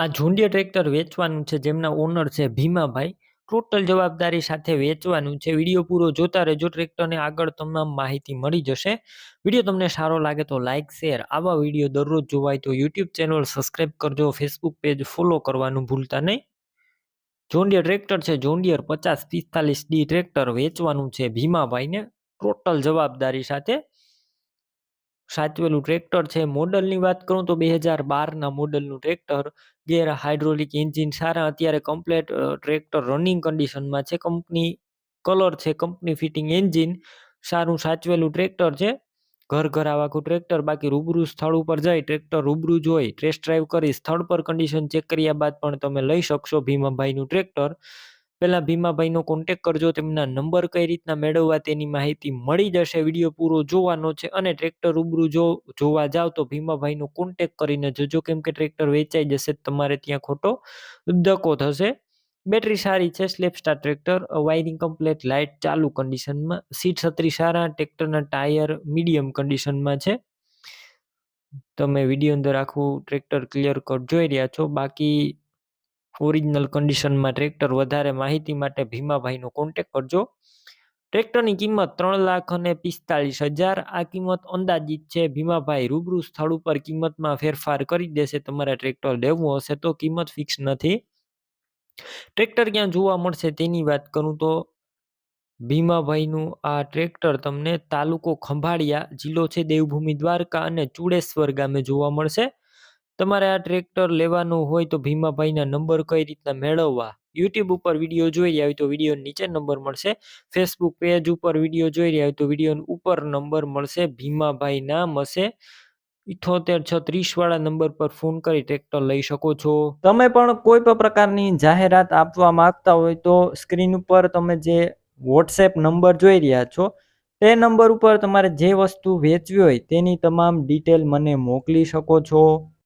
આ John Deere tractor વેચવાનું છે, જેમના ઓનર છે ભીમાભાઈ. ટોટલ જવાબદારી સાથે વેચવાનું છે. વીડિયો પૂરો જોતા રહેજો, ટ્રેક્ટરને આગળ તમામ માહિતી મળી જશે. વીડિયો તમને સારો લાગે તો લાઇક શેર આવા વીડિયો દરરોજ જોવાય તો યુટ્યુબ ચેનલ સબસ્ક્રાઈબ કરજો ફેસબુક પેજ ફોલો કરવાનું ભૂલતા નહીં. જોન્ડિયર ટ્રેક્ટર છે જોન્ડિયર પચાસ પિસ્તાલીસ ડી ટ્રેક્ટર વેચવાનું છે ભીમાભાઈને. ટોટલ જવાબદારી સાથે સાચવેલું ટ્રેક્ટર છે. મોડલની વાત કરું તો બે હજાર બારના મોડલનું ટ્રેક્ટર. ગેર હાઇડ્રોલિક એન્જિન સારા. અત્યારે કમ્પ્લેટ ટ્રેક્ટર રનિંગ કન્ડિશનમાં છે. કંપની કલર છે. Company fitting engine. સારું સાચવેલું ટ્રેક્ટર છે. ઘર ઘર આવાકું ટ્રેક્ટર. બાકી રૂબરૂ સ્થળ ઉપર જઈ ટ્રેક્ટર રૂબરૂ જોઈ ટેસ્ટ ડ્રાઈવ કરી સ્થળ પર કન્ડિશન ચેક કર્યા બાદ પણ તમે લઈ શકશો ભીમાભાઈનું ટ્રેક્ટર. પહેલાં ભીમાભાઈનો કોન્ટેક કરજો, તેમના નંબર કઈ રીતના મેળવવા તેની માહિતી મળી જશે વીડિયો પૂરો જોવાનો છે અને ટ્રેક્ટર રૂબરૂ જો, જોવા જાઓ તો ભીમાભાઈનો કોન્ટેક કરીને જજો કેમ કે ટ્રેક્ટર વેચાઈ જશે, તમારે ત્યાં ખોટો ધક્કો થશે. બેટરી સારી છે self starter tractor wiring complete light ચાલુ કન્ડિશનમાં સીટ છત્રી સારા ટ્રેક્ટરના ટાયર મીડિયમ કન્ડિશનમાં છે. તમે વીડિયો અંદર આખું ટ્રેક્ટર ક્લિયર કટ જોઈ રહ્યા છો, બાકી ઓરિજિનલ કન્ડિશનમાં ટ્રેક્ટર વધારે માહિતી માટે ભીમાભાઈનો કોન્ટેક કરજો. ટ્રેક્ટરની કિંમત ત્રણ લાખ અને પિસ્તાલીસ હજાર. આ કિંમત અંદાજિત છે. ભીમાભાઈ રૂબરૂ સ્થળ ઉપર કિંમતમાં ફેરફાર કરી દેશે. તમારે ટ્રેક્ટર લેવું હશે તો કિંમત ફિક્સ નથી. ટ્રેક્ટર ક્યાં જોવા મળશે તેની વાત કરું તો ભીમાભાઈનું આ ટ્રેક્ટર તમને તાલુકો ખંભાળિયા જિલ્લો છે. દેવભૂમિ દ્વારકા અને ચુડેશ્વર ગામે જોવા મળશે. તમારે આ ટ્રેક્ટર લેવાનું હોય તો ભીમાભાઈના નંબર કઈ રીતના મેળવવા? યુટ્યુબ ઉપર વીડિયો જોઈ રહ્યા હોય તો વીડિયો નીચે નંબર મળશે. ફેસબુક પેજ ઉપર વીડિયો જોઈ રહ્યા હોય તો વીડિયો ઉપર નંબર મળશે. ભીમાભાઈના મળશે. ઇઠોતેર છત્રીસ વાળા નંબર પર ફોન કરી ટ્રેક્ટર લઈ શકો છો. તમે પણ કોઈ પણ પ્રકારની જાહેરાત આપવા માંગતા હોય તો સ્ક્રીન ઉપર તમે જે વોટ્સએપ નંબર જોઈ રહ્યા છો, તે નંબર ઉપર તમારે જે વસ્તુ વેચવી હોય તેની તમામ ડિટેલ મને મોકલી શકો છો.